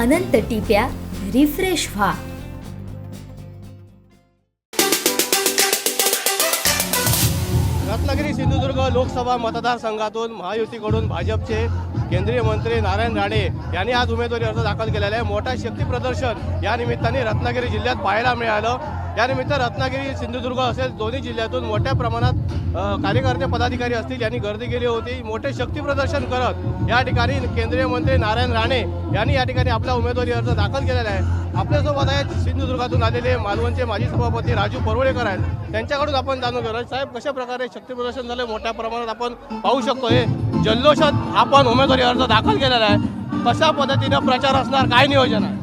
अनंत टिप्या refresh व्हा. रत्नागिरी सिंधुदुर्ग लोकसभा मतदारसंघातून महायुतीकडून भाजपचे केंद्रीय मंत्री नारायण राणे यांनी आज उमेदवारी अर्ज दाखल केलेला आहे. मोठा शक्ती प्रदर्शन या निमित्ताने रत्नागिरी जिल्ह्यात पाहायला मिळालं. यानिमित्त रत्नागिरी सिंधुदुर्ग असेल दोन्ही जिल्ह्यातून मोठ्या प्रमाणात कार्यकर्ते पदाधिकारी असतील यांनी गर्दी केली होती. मोठे शक्तीप्रदर्शन करत या ठिकाणी केंद्रीय मंत्री नारायण राणे यांनी या ठिकाणी आपला उमेदवारी अर्ज दाखल केलेला आहे. आपल्यासोबत आहेत सिंधुदुर्गातून आलेले मालवणचे माजी सभापती राजू परवळेकर आहेत. त्यांच्याकडून आपण जाणून घेणार साहेब कशा प्रकारे शक्तीप्रदर्शन झालं? मोठ्या प्रमाणात आपण पाहू शकतो हे. जल्लोषात आपण उमेदवारी अर्ज दाखल केलेला आहे. कशा पद्धतीनं प्रचार असणार? काय नियोजन आहे?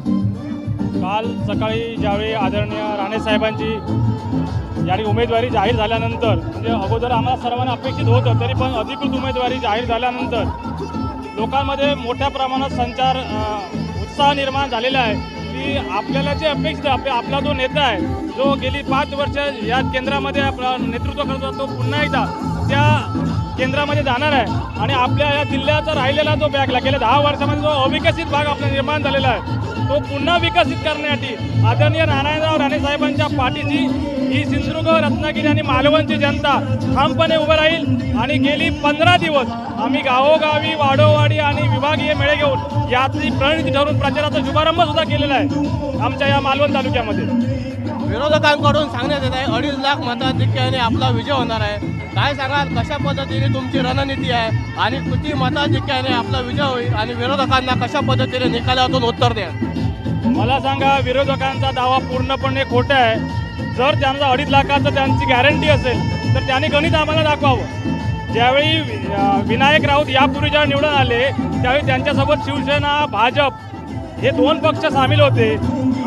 काल सकाळी ज्यावेळी आदरणीय राणे साहेबांची उमेदवारी जाहीर झाल्यानंतर म्हणजे अगोदर आम्हाला सर्वांना अपेक्षित होतं तरी पण अधिकृत उमेदवारी जाहीर झाल्यानंतर लोकांमध्ये मोठ्या प्रमाणात संचार उत्साह निर्माण झालेला आहे. की आपल्याला जे अपेक्षित आपल्या आपला जो नेता आहे जो गेली पाच वर्ष या केंद्रामध्ये आपलं नेतृत्व करतो तो पुन्हा एकदा त्या केंद्रामध्ये जाणार आहे. आणि आपल्या या जिल्ह्याचा राहिलेला जो बॅगला गेल्या दहा वर्षामध्ये जो अविकसित भाग आपला निर्माण झालेला आहे तो पुन्हा विकसित करण्यासाठी आदरणीय नारायणराव राणे साहेबांच्या पाठीशी ही सिंधुदुर्ग रत्नागिरी आणि मालवणची जनता ठामपणे उभं राहील. आणि गेली पंधरा दिवस आम्ही गावोगावी वाडोवाडी आणि विभागीय मेळे घेऊन याची प्रणिती ठरून प्रचाराचा शुभारंभ सुद्धा केलेला आहे आमच्या या मालवण तालुक्यामध्ये. विरोधकांकडून सांगण्यात येत आहे अडीच लाख मताधिक्याने आपला विजय होणार आहे. काय सांगाल कशा पद्धतीने तुमची रणनीती आहे आणि किती मताधिक्याने आपला विजय होईल आणि विरोधकांना कशा पद्धतीने निकालातून उत्तर द्या मला सांगा विरोधकांचा दावा पूर्णपणे खोटा आहे. जर त्यांचा अडीच लाखाचं त्यांची गॅरंटी असेल तर त्यांनी गणित आम्हाला दाखवावं. ज्यावेळी विनायक राऊत यापूर्वी जेव्हा निवडून आले त्यावेळी त्यांच्यासोबत शिवसेना भाजप हे दोन पक्ष सामील होते.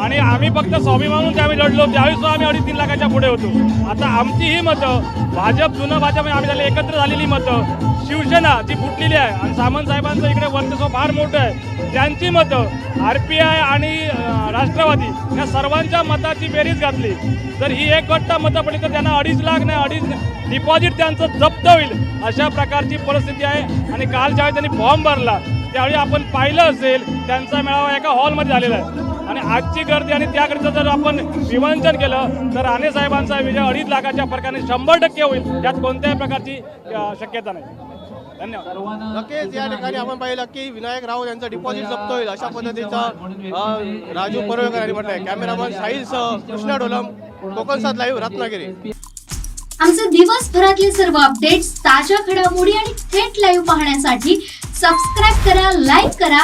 आणि आम्ही फक्त स्वाभिमानून त्यावेळी लढलो. त्यावेळी सुद्धा आम्ही अडीच तीन लाखाच्या पुढे होतो. आता आमची ही मतं भाजप जुनं भाजप म्हणजे आम्ही झाले एकत्र झालेली मतं. शिवसेना जी फुटलेली आहे आणि सामंत साहेबांचं इकडे वर्चस्व फार मोठं आहे. त्यांची मतं आर पी आय आणि राष्ट्रवादी या सर्वांच्या मताची बेरीज घातली. जर ही एक गट्टा मतं पडली तर त्यांना अडीच लाख नाही अडीच डिपॉझिट त्यांचं जप्त होईल अशा प्रकारची परिस्थिती आहे. आणि काल ज्यावेळी त्यांनी फॉर्म भरला त्यावेळी आपण पाहिलं असेल त्यांचा मेळावा एका हॉलमध्ये झालेला आहे. आणि आजची गर्दी आणि त्या गर्दीचं जर आपण विवंचन केलं तर राणे साहेबांचा विजय अडीच लाखाच्या फरकाने शंभर टक्के होईल. यात कोणत्याही प्रकारची शक्यता नाही. धन्यवाद. नक्कीच या ठिकाणी आपण पाहिलं की विनायक राऊत यांचं डिपॉझिट जप्त होईल. अशा पद्धतीचं राजू परवेकर यांनी म्हटलंय कॅमेरामन साहिलसह कृष्णा डोलम कोकण सात लाईव्ह रत्नागिरी. आमचे दिवसभरातले सर्व अपडेट्स ताज्या घडामोडी आणि थेट लाईव्ह पाहण्यासाठी सबस्क्राईब करा लाईक करा